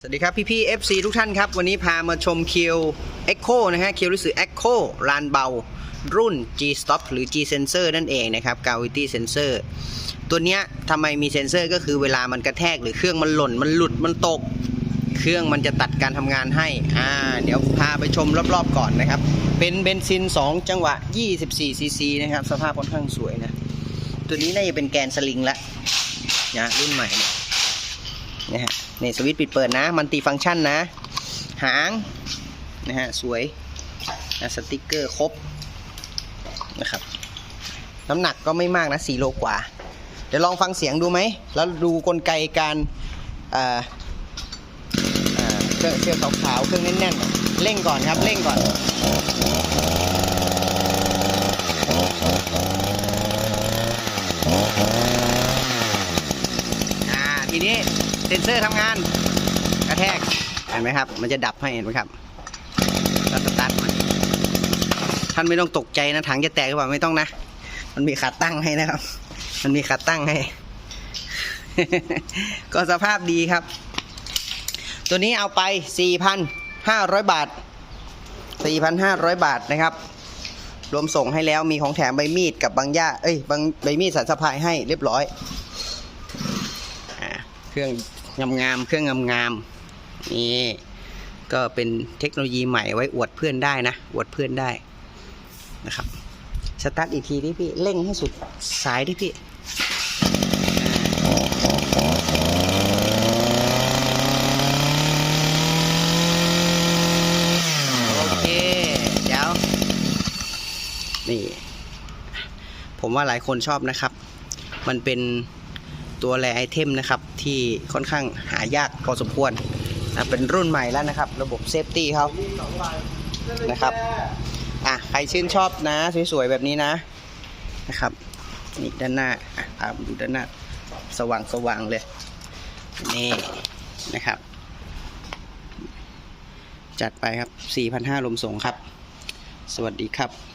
สวัสดีครับ พี่พี่ FC ทุกท่านครับ วันนี้พามาชมเคียว Echo นะฮะเคียวรู้สึก Echo ลานเบา รุ่น G Stop หรือ G Sensor นั่นเองนะครับ Gravity Sensor ตัวเนี้ยทำไมมีเซนเซอร์ก็คือเวลามันกระแทกหรือเครื่องมันหล่น มันหลุดมันตก เครื่องมันจะตัดการทำงานให้อ่าเดี๋ยวพาไปชมรอบๆก่อนนะครับ เป็นเบนซิน 2 จังหวะ 24 cc นะครับ สภาพค่อนข้างสวยนะ ตัวนี้น่าจะเป็นแกนสลิงละนะรุ่นใหม่ นี่ยนะฮะนี่สวิตช์ปิดเปิดนะ มันตีฟังก์ชันนะ หางนะฮะสวยนะสติกเกอร์ครบนะครับน้ำหนักก็ไม่มากนะ4โลกว่า เดี๋ยวลองฟังเสียงดูไหม แล้วดูกลไกการเอ่อเอ่อเครื่องเครื่องขาวๆเครื่องแน่นๆเร่งก่อนครับเร่งก่อนอ่าทีนี้ เซนเซอร์ทำงาน กระแทกเห็นไหมครับ มันจะดับให้เห็นไหมครับแล้วสตาร์ทมันท่านไม่ต้องตกใจนะถังจะแตกหรือเปล่าไม่ต้องนะ มันมีขาตั้งให้นะครับ มันมีขาตั้งให้ ก็สภาพดีครับ ตัวนี้เอาไป 4,500 บาท 4,500 บาทนะครับ รวมส่งให้แล้วมีของแถมใบมีดกับบางย่าเอ้ยบางใบมีดสันสะพายให้เรียบร้อยอเครื่อง งามๆเครื่องงามๆนี่ก็เป็นเทคโนโลยีใหม่ไว้อวดเพื่อนได้นะอวดเพื่อนได้นะครับสตาร์ทอีกทีดิพี่เร่งให้สุดสายดิพี่โอเคเดี๋ยวนี่ ผมว่าหลายคนชอบนะครับ มันเป็น ตัวแรไอเทมนะครับ ที่ค่อนข้างหายากพอสมควรนะเป็นรุ่นใหม่แล้วนะครับ ระบบเซฟตี้เขานะครับอะใครชื่นชอบนะ สวยๆ แบบนี้นะนะครับนี่ด้านหน้าอะพามดูด้านหน้าสว่างสว่างๆเลย นี่นะครับ จัดไปครับ 4,500ลมส่งครับ สวัสดีครับ